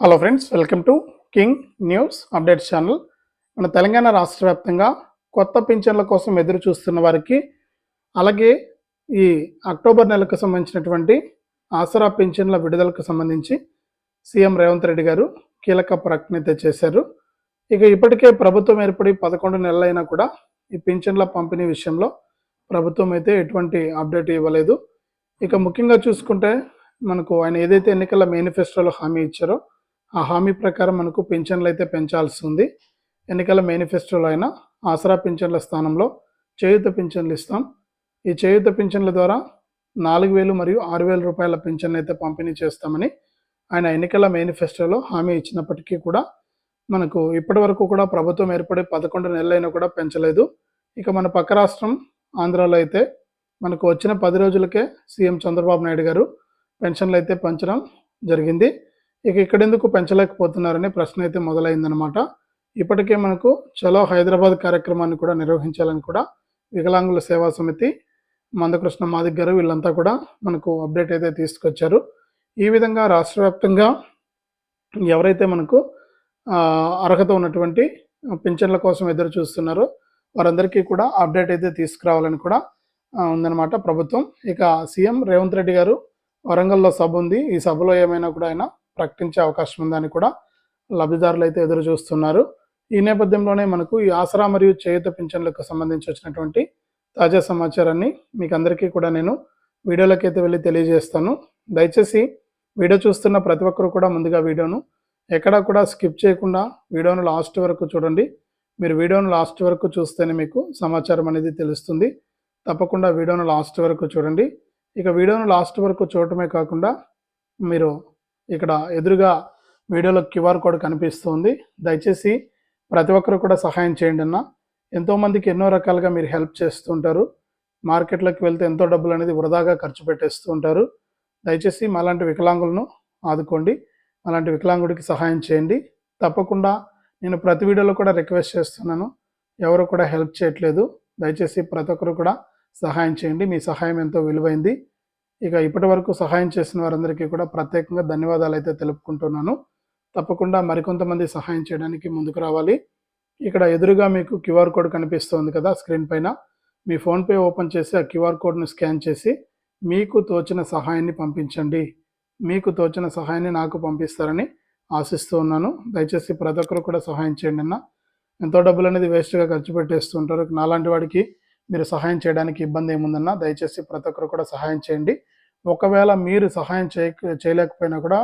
Hello friends welcome to king news updates channel మన తెలంగాణ రాష్ట్ర వ్యాప్తంగా కొత్త పింఛన్ల కోసం ఎదురు చూస్తున్న వారికి అలాగే ఈ అక్టోబర్ నెలకు సంబంధించినటువంటి ఆసరా పింఛన్ల విడుదలకు సంబంధించి సీఎం రేవంత్ రెడ్డి గారు కీలక ప్రకటన అయితే చేశారు. ఇక ఇప్పటికే ప్రభుత్వం ఏర్పడి పదకొండు నెలలైనా కూడా ఈ పింఛన్ల పంపిణీ విషయంలో ప్రభుత్వం అయితే ఎటువంటి అప్డేట్ ఇవ్వలేదు. ఇక ముఖ్యంగా చూసుకుంటే మనకు ఆయన ఏదైతే ఎన్నికల మేనిఫెస్టోలో హామీ ఇచ్చారో ఆ హామీ ప్రకారం మనకు పింఛన్లు అయితే పెంచాల్సి ఉంది ఎన్నికల మేనిఫెస్టోలో అయినా ఆసరా పింఛన్ల స్థానంలో చేయూత పింఛన్లు ఇస్తాం. ఈ చేయూత పింఛన్ల ద్వారా నాలుగు వేలు మరియు ఆరు వేల రూపాయల పింఛన్ అయితే పంపిణీ చేస్తామని ఆయన ఎన్నికల మేనిఫెస్టోలో హామీ ఇచ్చినప్పటికీ కూడా మనకు ఇప్పటి వరకు కూడా ప్రభుత్వం ఏర్పడి పదకొండు నెలలైనా కూడా పెంచలేదు. ఇక మన పక్క రాష్ట్రం ఆంధ్రాలో అయితే మనకు వచ్చిన పది రోజులకే సీఎం చంద్రబాబు నాయుడు గారు పెన్షన్లు అయితే పెంచడం జరిగింది. ఇక ఇక్కడెందుకు పెంచలేకపోతున్నారనే ప్రశ్న అయితే మొదలైందనమాట ఇప్పటికే మనకు చలో హైదరాబాద్ కార్యక్రమాన్ని కూడా నిర్వహించాలని కూడా వికలాంగుల సేవా సమితి మందకృష్ణ మాదిక్ గారు వీళ్ళంతా కూడా మనకు అప్డేట్ అయితే తీసుకొచ్చారు. ఈ విధంగా రాష్ట్ర వ్యాప్తంగా ఎవరైతే మనకు అర్హత ఉన్నటువంటి పింఛన్ల కోసం ఎదురు చూస్తున్నారో వారందరికీ కూడా అప్డేట్ అయితే తీసుకురావాలని కూడా ఉందన్నమాట ప్రభుత్వం. ఇక సీఎం రేవంత్ రెడ్డి గారు వరంగల్లో సభ ఉంది. ఈ సభలో ఏమైనా కూడా ఆయన ప్రకటించే అవకాశం ఉందని కూడా లబ్ధిదారులు అయితే ఎదురు చూస్తున్నారు. ఈ నేపథ్యంలోనే మనకు ఈ ఆసరా మరియు చేయుత పింఛన్లకు సంబంధించి వచ్చినటువంటి తాజా సమాచారాన్ని మీకు అందరికీ కూడా నేను వీడియోలోకి అయితే వెళ్ళి తెలియజేస్తాను. దయచేసి వీడియో చూస్తున్న ప్రతి ఒక్కరు కూడా ముందుగా వీడియోను ఎక్కడా కూడా స్కిప్ చేయకుండా వీడియోను లాస్ట్ వరకు చూడండి. మీరు వీడియోను లాస్ట్ వరకు చూస్తేనే మీకు సమాచారం అనేది తెలుస్తుంది. తప్పకుండా వీడియోను లాస్ట్ వరకు చూడండి. ఇక వీడియోను లాస్ట్ వరకు చూడటమే కాకుండా మీరు ఇక్కడ ఎదురుగా వీడియోలో క్యూఆర్ కోడ్ కనిపిస్తుంది. దయచేసి ప్రతి ఒక్కరు కూడా సహాయం చేయండి అన్న. ఎంతోమందికి ఎన్నో రకాలుగా మీరు హెల్ప్ చేస్తుంటారు. మార్కెట్లోకి వెళ్తే ఎంతో డబ్బులు అనేది వృధాగా ఖర్చు పెట్టేస్తూ ఉంటారు. దయచేసి మాలాంటి వికలాంగులను ఆదుకోండి. అలాంటి వికలాంగుడికి సహాయం చేయండి. తప్పకుండా నేను ప్రతి వీడియోలో కూడా రిక్వెస్ట్ చేస్తున్నాను. ఎవరు కూడా హెల్ప్ చేయట్లేదు. దయచేసి ప్రతి ఒక్కరు కూడా సహాయం చేయండి. మీ సహాయం ఎంతో విలువైంది. ఇక ఇప్పటి వరకు సహాయం చేసిన వారందరికీ కూడా ప్రత్యేకంగా ధన్యవాదాలు అయితే తెలుపుకుంటున్నాను. తప్పకుండా మరికొంతమంది సహాయం చేయడానికి ముందుకు రావాలి. ఇక్కడ ఎదురుగా మీకు క్యూఆర్ కోడ్ కనిపిస్తోంది కదా స్క్రీన్ పైన. మీ ఫోన్పే ఓపెన్ చేసి ఆ క్యూఆర్ కోడ్ను స్కాన్ చేసి మీకు తోచిన సహాయాన్ని పంపించండి. మీకు తోచిన సహాయాన్ని నాకు పంపిస్తారని ఆశిస్తూ ఉన్నాను. దయచేసి ప్రతి ఒక్కరు కూడా సహాయం చేయండి అన్న. ఎంతో డబ్బులు అనేది వేస్ట్గా ఖర్చు పెట్టేస్తుంటారు నాలాంటి వాడికి మీరు సహాయం చేయడానికి ఇబ్బంది ఏముందన్నా దయచేసి ప్రతి ఒక్కరు కూడా సహాయం చేయండి. ఒకవేళ మీరు సహాయం చేయ చేయలేకపోయినా కూడా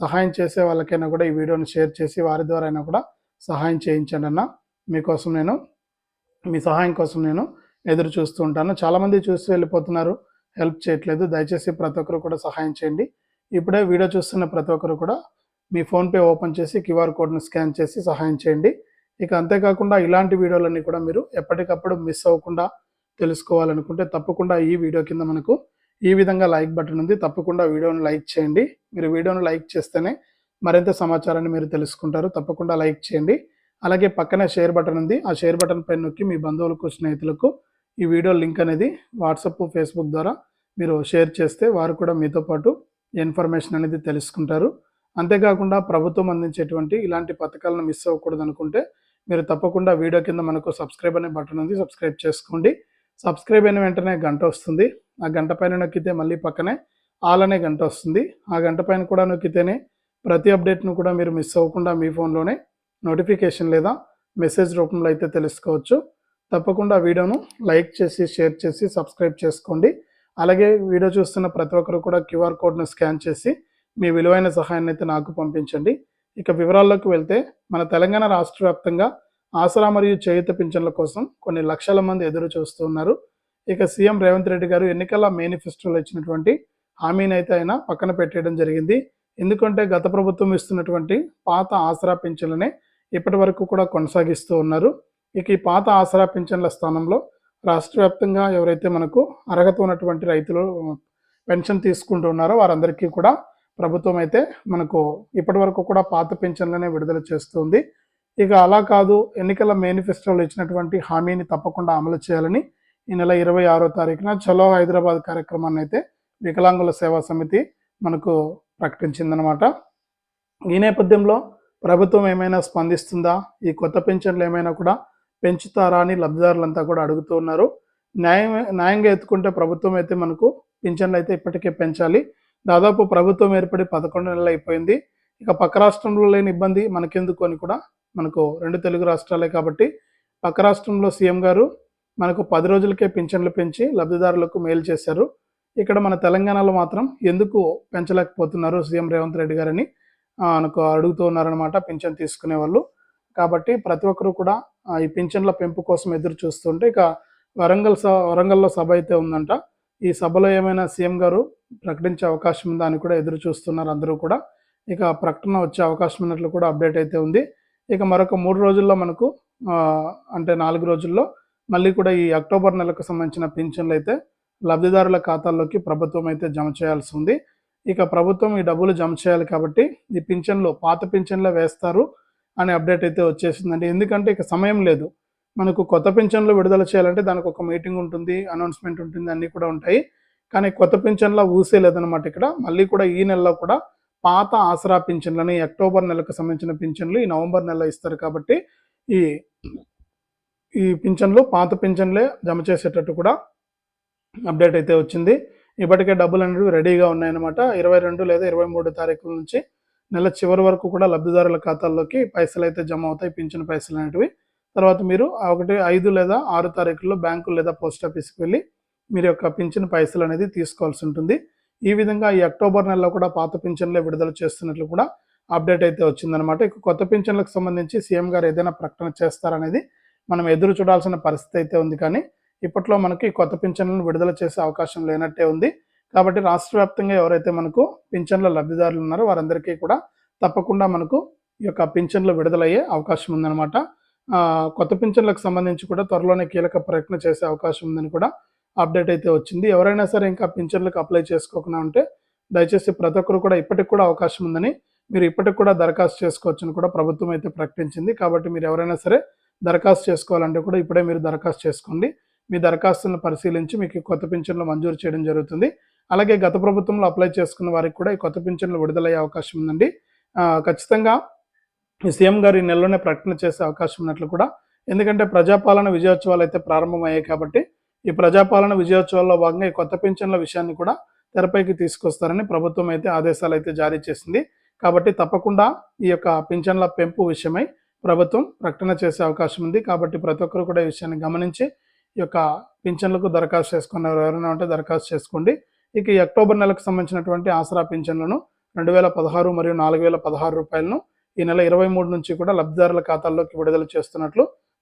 సహాయం చేసే వాళ్ళకైనా కూడా ఈ వీడియోని షేర్ చేసి వారి ద్వారా అయినా కూడా సహాయం చేయించండి అన్న. మీకోసం నేను మీ సహాయం కోసం నేను ఎదురు చూస్తూ ఉంటాను. చాలామంది చూసి వెళ్ళిపోతున్నారు. హెల్ప్ చేయట్లేదు. దయచేసి ప్రతి ఒక్కరు కూడా సహాయం చేయండి. ఇప్పుడే వీడియో చూస్తున్న ప్రతి ఒక్కరు కూడా మీ ఫోన్పే ఓపెన్ చేసి క్యూఆర్ కోడ్ను స్కాన్ చేసి సహాయం చేయండి. ఇక అంతేకాకుండా ఇలాంటి వీడియోలన్నీ కూడా మీరు ఎప్పటికప్పుడు మిస్ అవ్వకుండా తెలుసుకోవాలనుకుంటే తప్పకుండా ఈ వీడియో కింద మనకు ఈ విధంగా లైక్ బటన్ ఉంది. తప్పకుండా వీడియోను లైక్ చేయండి. మీరు వీడియోను లైక్ చేస్తేనే మరింత సమాచారాన్ని మీరు తెలుసుకుంటారు. తప్పకుండా లైక్ చేయండి. అలాగే పక్కనే షేర్ బటన్ ఉంది. ఆ షేర్ బటన్ పైన నొక్కి మీ బంధువులకు స్నేహితులకు ఈ వీడియో లింక్ అనేది వాట్సాప్ ఫేస్బుక్ ద్వారా మీరు షేర్ చేస్తే వారు కూడా మీతో పాటు ఇన్ఫర్మేషన్ అనేది తెలుసుకుంటారు. అంతేకాకుండా ప్రభుత్వం అందించేటువంటి ఇలాంటి పథకాలను మిస్ అవ్వకూడదు అనుకుంటే మీరు తప్పకుండా వీడియో కింద మనకు సబ్స్క్రైబ్ అనే బటన్ ఉంది. సబ్స్క్రైబ్ చేసుకోండి. సబ్స్క్రైబ్ అయిన వెంటనే గంట వస్తుంది. ఆ గంట పైన నొక్కితే మళ్ళీ పక్కనే ఆల్ అనే గంట వస్తుంది. ఆ గంట పైన కూడా నొక్కితేనే ప్రతి అప్డేట్ను కూడా మీరు మిస్ అవ్వకుండా మీ ఫోన్లోనే నోటిఫికేషన్ లేదా మెసేజ్ రూపంలో అయితే తెలుసుకోవచ్చు. తప్పకుండా వీడియోను లైక్ చేసి షేర్ చేసి సబ్స్క్రైబ్ చేసుకోండి. అలాగే వీడియో చూస్తున్న ప్రతి ఒక్కరు కూడా క్యూఆర్ కోడ్ను స్కాన్ చేసి మీ విలువైన సహాయాన్ని అయితే నాకు పంపించండి. ఇక వివరాల్లోకి వెళ్తే మన తెలంగాణ రాష్ట్ర వ్యాప్తంగా ఆసరా మరియు చేయుత పింఛన్ల కోసం కొన్ని లక్షల మంది ఎదురు చూస్తున్నారు. ఇక సీఎం రేవంత్ రెడ్డి గారు ఎన్నికల మేనిఫెస్టోలో ఇచ్చినటువంటి హామీని అయితే ఆయన పక్కన పెట్టేయడం జరిగింది. ఎందుకంటే గత ప్రభుత్వం ఇస్తున్నటువంటి పాత ఆసరా పింఛన్లనే ఇప్పటి వరకు కూడా కొనసాగిస్తూ ఉన్నారు. ఇక ఈ పాత ఆసరా పింఛన్ల స్థానంలో రాష్ట్ర వ్యాప్తంగా ఎవరైతే మనకు అర్హత ఉన్నటువంటి రైతులు పెన్షన్ తీసుకుంటున్నారో వారందరికీ కూడా ప్రభుత్వం అయితే మనకు ఇప్పటి వరకు కూడా పాత పెన్షన్లనే విడుదల చేస్తుంది ఇక అలా కాదు ఎన్నికల మేనిఫెస్టోలో ఇచ్చినటువంటి హామీని తప్పకుండా అమలు చేయాలని ఈ నెల ఇరవై ఆరో తారీఖున చలో హైదరాబాద్ కార్యక్రమాన్ని అయితే వికలాంగుల సేవా సమితి మనకు ప్రకటించిందనమాట ఈ నేపథ్యంలో ప్రభుత్వం ఏమైనా స్పందిస్తుందా? ఈ కొత్త పెన్షన్లు ఏమైనా కూడా పెంచుతారా అని లబ్ధిదారులంతా కూడా అడుగుతూ ఉన్నారు. న్యాయం న్యాయంగా ఎత్తుకుంటే ప్రభుత్వం అయితే మనకు పింఛన్లు అయితే ఇప్పటికే పెంచాలి. దాదాపు ప్రభుత్వం ఏర్పడి పదకొండు నెలలు అయిపోయింది. ఇక పక్క రాష్ట్రంలో లేని ఇబ్బంది మనకెందుకు అని కూడా మనకు రెండు తెలుగు రాష్ట్రాలే కాబట్టి పక్క రాష్ట్రంలో సీఎం గారు మనకు పది రోజులకే పింఛన్లు పెంచి లబ్ధిదారులకు మేలు చేశారు. ఇక్కడ మన తెలంగాణలో మాత్రం ఎందుకు పెంచలేకపోతున్నారు సీఎం రేవంత్ రెడ్డి గారని మనకు అడుగుతూ ఉన్నారనమాట పింఛన్ తీసుకునే వాళ్ళు. కాబట్టి ప్రతి ఒక్కరు కూడా ఈ పింఛన్ల పెంపు కోసం ఎదురు చూస్తుంటే ఇక వరంగల్ స వరంగల్లో సభ అయితే ఉందంట. ఈ సభలో ఏమైనా సీఎం గారు ప్రకటించే అవకాశం ఉందా అని కూడా ఎదురు చూస్తున్నారు అందరూ కూడా. ఇక ప్రకటన వచ్చే అవకాశం ఉన్నట్లు కూడా అప్డేట్ అయితే ఉంది. ఇక మరొక మూడు రోజుల్లో మనకు అంటే నాలుగు రోజుల్లో మళ్ళీ కూడా ఈ అక్టోబర్ నెలకు సంబంధించిన పింఛన్లు అయితే లబ్ధిదారుల ఖాతాల్లోకి ప్రభుత్వం అయితే జమ చేయాల్సి ఉంది. ఇక ప్రభుత్వం ఈ డబ్బులు జమ చేయాలి కాబట్టి ఈ పింఛన్లు పాత పింఛన్లే వేస్తారు అనే అప్డేట్ అయితే వచ్చేసిందండి. ఎందుకంటే ఇక సమయం లేదు. మనకు కొత్త పింఛన్లు విడుదల చేయాలంటే దానికి ఒక మీటింగ్ ఉంటుంది అనౌన్స్మెంట్ ఉంటుంది అన్నీ కూడా ఉంటాయి. కానీ కొత్త పింఛన్లో ఊసే లేదనమాట ఇక్కడ. మళ్ళీ కూడా ఈ నెలలో కూడా పాత ఆసరా పింఛన్లని అక్టోబర్ నెలకు సంబంధించిన పింఛన్లు ఈ నవంబర్ నెలలో ఇస్తారు కాబట్టి ఈ ఈ పింఛన్లు పాత పింఛన్లే జమ చేసేటట్టు కూడా అప్డేట్ అయితే వచ్చింది. ఇప్పటికే డబ్బులు అనేవి రెడీగా ఉన్నాయన్నమాట. ఇరవై రెండు లేదా ఇరవై మూడు తారీఖుల నుంచి నెల చివరి వరకు కూడా లబ్ధిదారుల ఖాతాల్లోకి పైసలు అయితే జమ అవుతాయి పింఛన్ పైసలు అనేటివి. తర్వాత మీరు ఒకటి ఐదు లేదా ఆరు తారీఖుల్లో బ్యాంకు లేదా పోస్ట్ ఆఫీస్కి వెళ్ళి మీరు యొక్క పింఛన్ పైసలు అనేది తీసుకోవాల్సి ఉంటుంది. ఈ విధంగా ఈ అక్టోబర్ నెలలో కూడా పాత పింఛన్లే విడుదల చేస్తున్నట్లు కూడా అప్డేట్ అయితే వచ్చిందనమాట ఇక కొత్త పింఛన్లకు సంబంధించి సీఎం గారు ఏదైనా ప్రకటన చేస్తారనేది మనం ఎదురు చూడాల్సిన పరిస్థితి అయితే ఉంది. కానీ ఇప్పట్లో మనకి కొత్త పింఛన్లను విడుదల చేసే అవకాశం లేనట్టే ఉంది. కాబట్టి రాష్ట్ర వ్యాప్తంగా ఎవరైతే మనకు పింఛన్ల లబ్ధిదారులు ఉన్నారో వారందరికీ కూడా తప్పకుండా మనకు ఈ యొక్క పింఛన్లు విడుదలయ్యే అవకాశం ఉందన్నమాట. కొత్త పింఛన్లకు సంబంధించి కూడా త్వరలోనే కీలక ప్రకటన చేసే అవకాశం ఉందని కూడా అప్డేట్ అయితే వచ్చింది. ఎవరైనా సరే ఇంకా పింఛన్లకు అప్లై చేసుకోకుండా ఉంటే దయచేసి ప్రతి ఒక్కరు కూడా ఇప్పటికి కూడా అవకాశం ఉందని మీరు ఇప్పటికి కూడా దరఖాస్తు చేసుకోవచ్చని కూడా ప్రభుత్వం అయితే ప్రకటించింది. కాబట్టి మీరు ఎవరైనా సరే దరఖాస్తు చేసుకోవాలంటే కూడా ఇప్పుడే మీరు దరఖాస్తు చేసుకోండి. మీ దరఖాస్తులను పరిశీలించి మీకు కొత్త పింఛన్లు మంజూరు చేయడం జరుగుతుంది. అలాగే గత ప్రభుత్వంలో అప్లై చేసుకున్న వారికి కూడా ఈ కొత్త పింఛన్లు విడుదలయ్యే అవకాశం ఉందండి. ఖచ్చితంగా సీఎం గారు ఈ నెలలోనే ప్రకటన చేసే అవకాశం ఉన్నట్లు కూడా ఎందుకంటే ప్రజాపాలన విజయోత్సవాలు అయితే ప్రారంభమయ్యాయి కాబట్టి ఈ ప్రజాపాలన విజయోత్సవాల్లో భాగంగా ఈ కొత్త పింఛన్ల విషయాన్ని కూడా తెరపైకి తీసుకొస్తారని ప్రభుత్వం అయితే ఆదేశాలు అయితే జారీ చేసింది. కాబట్టి తప్పకుండా ఈ యొక్క పింఛన్ల పెంపు విషయమై ప్రభుత్వం ప్రకటన చేసే అవకాశం ఉంది. కాబట్టి ప్రతి ఒక్కరు కూడా ఈ విషయాన్ని గమనించి ఈ యొక్క పింఛన్లకు దరఖాస్తు చేసుకున్న ఎవరైనా ఉంటే దరఖాస్తు చేసుకోండి. ఇక ఈ అక్టోబర్ నెలకు సంబంధించినటువంటి ఆసరా పింఛన్లను రెండు వేల పదహారు మరియు నాలుగు వేల పదహారు రూపాయలను ఈ నెల ఇరవై మూడు నుంచి కూడా లబ్ధిదారుల ఖాతాల్లోకి విడుదల చేస్తున్నట్లు